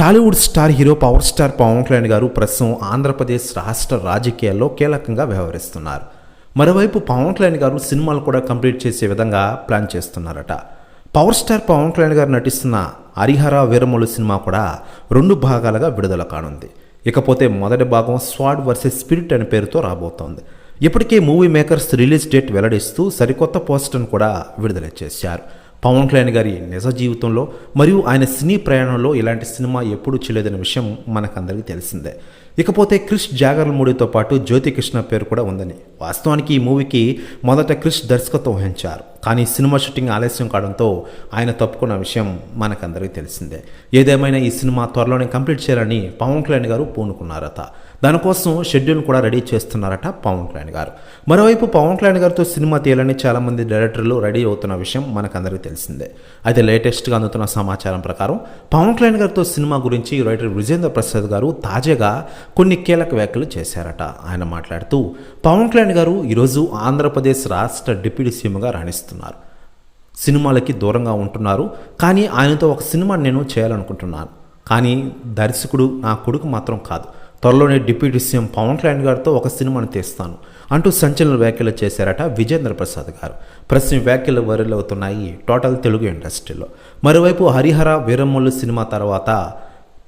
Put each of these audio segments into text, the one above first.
Tollywood star hero power star Pawan Kalyan garu ప్రస్తుతం ఆంధ్రప్రదేశ్ రాష్ట్ర రాజకీయాల్లో కీలకంగా వ్యవహరిస్తున్నారు. మరోవైపు పవన్ కళ్యాణ్ గారు సినిమాలు కూడా కంప్లీట్ చేసే విధంగా ప్లాన్ చేస్తున్నారట. పవర్ స్టార్ పవన్ కళ్యాణ్ గారు నటిస్తున్న హరిహర వీరములు సినిమా కూడా రెండు భాగాలుగా విడుదల కానుంది. ఇకపోతే మొదటి భాగం స్వాడ్ వర్సెస్ స్పిరిట్ అనే పేరుతో రాబోతోంది. ఇప్పటికే మూవీ మేకర్స్ రిలీజ్ డేట్ వెల్లడిస్తూ సరికొత్త పోస్టర్ను కూడా విడుదల చేశారు. పవన్ కళ్యాణ్ గారి నిజ జీవితంలో మరియు ఆయన సినీ ప్రయాణంలో ఇలాంటి సినిమా ఎప్పుడూ చేయలేదనే విషయం మనకందరికీ తెలిసిందే. ఇకపోతే క్రిష్ జాగర్లమూడితో పాటు జ్యోతి కృష్ణ పేరు కూడా ఉందని. వాస్తవానికి ఈ మూవీకి మొదట క్రిష్ దర్శకత్వం వహించారు. కానీ సినిమా షూటింగ్ ఆలస్యం కావడంతో ఆయన తప్పుకున్న విషయం మనకందరికీ తెలిసిందే. ఏదేమైనా ఈ సినిమా త్వరలోనే కంప్లీట్ చేయాలని పవన్ కళ్యాణ్ గారు పూనుకున్నారట. దానికోసం షెడ్యూల్ కూడా రెడీ చేస్తున్నారట పవన్ కళ్యాణ్ గారు. మరోవైపు పవన్ కళ్యాణ్ గారితో సినిమా తీయాలని చాలామంది డైరెక్టర్లు రెడీ అవుతున్న విషయం మనకందరికీ తెలిసిందే. అయితే లేటెస్ట్గా అందుతున్న సమాచారం ప్రకారం పవన్ కళ్యాణ్ గారితో సినిమా గురించి రైటర్ విజేంద్ర ప్రసాద్ గారు తాజాగా కొన్ని కీలక వ్యాఖ్యలు చేశారట. ఆయన మాట్లాడుతూ పవన్ కళ్యాణ్ గారు ఈరోజు ఆంధ్రప్రదేశ్ రాష్ట్ర డిప్యూటీ సీఎంగా రాణిస్తున్నారు. సినిమాలకి దూరంగా ఉంటున్నారు. కానీ ఆయనతో ఒక సినిమా నేను చేయాలనుకుంటున్నాను. కానీ దర్శకుడు నా కొడుకు మాత్రం కాదు. త్వరలోనే డిప్యూటీ సీఎం పవన్ కళ్యాణ్ గారితో ఒక సినిమాను తీస్తాను అంటూ సంచలన వ్యాఖ్యలు చేశారట విజేంద్ర ప్రసాద్ గారు. ప్రస్తుతం వ్యాఖ్యలు వైరల్ అవుతున్నాయి టోటల్ తెలుగు ఇండస్ట్రీలో. మరోవైపు హరిహర వీరమ్మల్లు సినిమా తర్వాత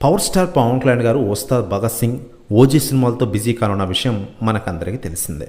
power star Pawan Kalyan garu Ustaad Bhagat Singh OG సినిమాలతో బిజీ కానున్న విషయం మనకందరికీ తెలిసిందే.